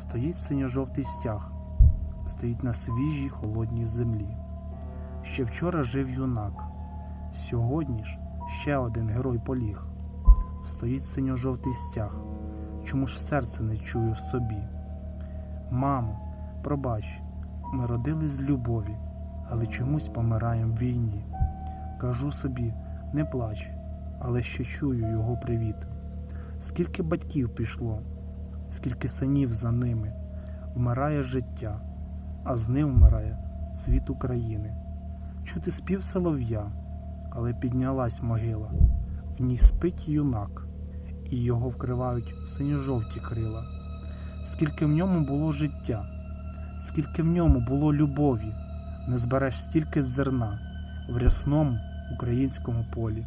Стоїть синьо-жовтий стяг, стоїть на свіжій холодній землі. Ще вчора жив юнак, сьогодні ж ще один герой поліг. Стоїть синьо-жовтий стяг, чому ж серце не чую в собі. Мамо, пробач, ми родились з любові, але чомусь помираєм в війні. Кажу собі, не плач, але ще чую його привіт. Скільки батьків пішло, скільки синів за ними, вмирає життя, а з ним вмирає цвіт України. Чути спів солов'я, але піднялась могила, в ній спить юнак, і його вкривають синьо-жовті крила. Скільки в ньому було життя, скільки в ньому було любові, не збереш стільки зерна в рясному українському полі.